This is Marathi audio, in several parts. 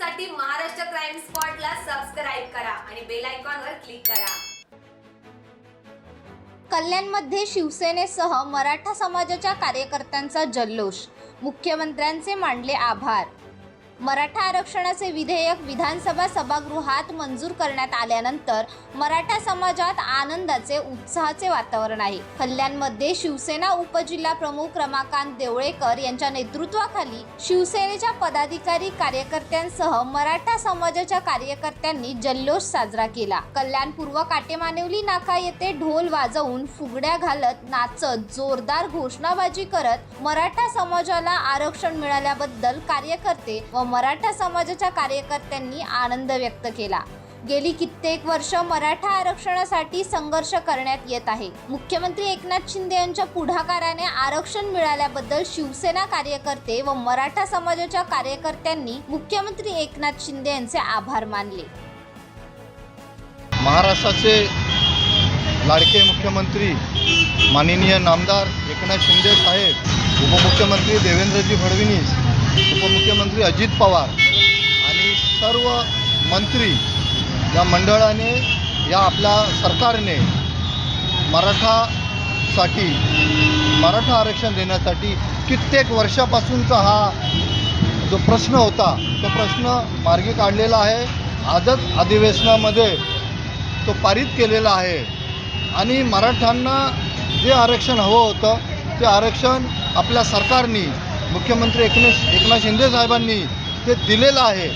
साठी महाराष्ट्र क्राईम स्पॉटला सबस्क्राईब करा आणि बेल आयकॉनवर क्लिक करा. कल्याणमध्ये शिवसेनेसह मराठा समाजाच्या कार्यकर्त्यांचा जल्लोष. मुख्यमंत्र्यांचे मांडले आभार. मराठा आरक्षणाचे विधेयक विधानसभा सभागृहात मंजूर करण्यात आल्यानंतर मराठा समाजात आनंदाचे उत्साहाचे वातावरण आहे. कल्याणमध्ये शिवसेना उपजिल्हा प्रमुख रमाकांत देवळेकर यांच्या नेतृत्वाखाली शिवसेनेच्या पदाधिकारी कार्यकर्त्यांसह मराठा समाजाच्या कार्यकर्त्यांनी जल्लोष साजरा केला. कल्याण पूर्व काटेमानेवली नाका येथे ढोल वाजवून फुगड्या घालत नाचत जोरदार घोषणाबाजी करत मराठा समाजाला आरक्षण मिळाल्याबद्दल कार्यकर्ते व मराठा समाजाच्या कार्यकर्त्यांनी आनंद व्यक्त केला. गेली कित्येक वर्ष मराठा आरक्षणासाठी संघर्ष करण्यात येत आहे. मुख्यमंत्री एकनाथ शिंदे यांच्या पुढाकाराने आरक्षण मिळाल्याबद्दल शिवसेना कार्यकर्ते व मराठा समाजाच्या कार्यकर्त्यांनी मुख्यमंत्री एकनाथ शिंदे यांचे आभार मानले. महाराष्ट्राचे लाडके मुख्यमंत्री माननीय नामदार एकनाथ शिंदे साहेब उपमुख्यमंत्री देवेंद्रजी फडणवीस उपमुख्यमंत्री अजित पवार आणि सर्व मंत्री या मंडळाने या आपल्या सरकारने मराठासाठी मराठा आरक्षण देण्यासाठी कित्येक वर्षापासूनचा हा जो प्रश्न होता तो प्रश्न मार्गी काढलेला आहे. आजच अधिवेशनामध्ये तो पारित केलेला आहे. आणि मराठ्यांना जे आरक्षण हवं होतं ते आरक्षण आपल्या सरकारनी मुख्यमंत्री एकनाथ एकनाथ शिंदे साहेबांनी ते दिलेलं आहे.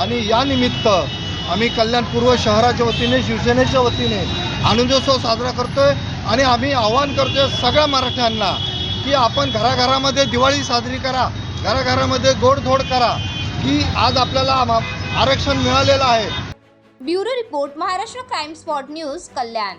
आणि या निमित्त आम्ही कल्याण पूर्व शहराच्या वतीने शिवसेनेच्या वतीने आनंदोत्सव साजरा करतो आहे आणि आम्ही आवाहन करतोय सगळ्या मराठ्यांना की आपण घराघरामध्ये दिवाळी साजरी करा घराघरामध्ये गोडधोड करा की आज आपल्याला आरक्षण मिळालेलं आहे. Bureau report Maharashtra crime spot news Kalyan.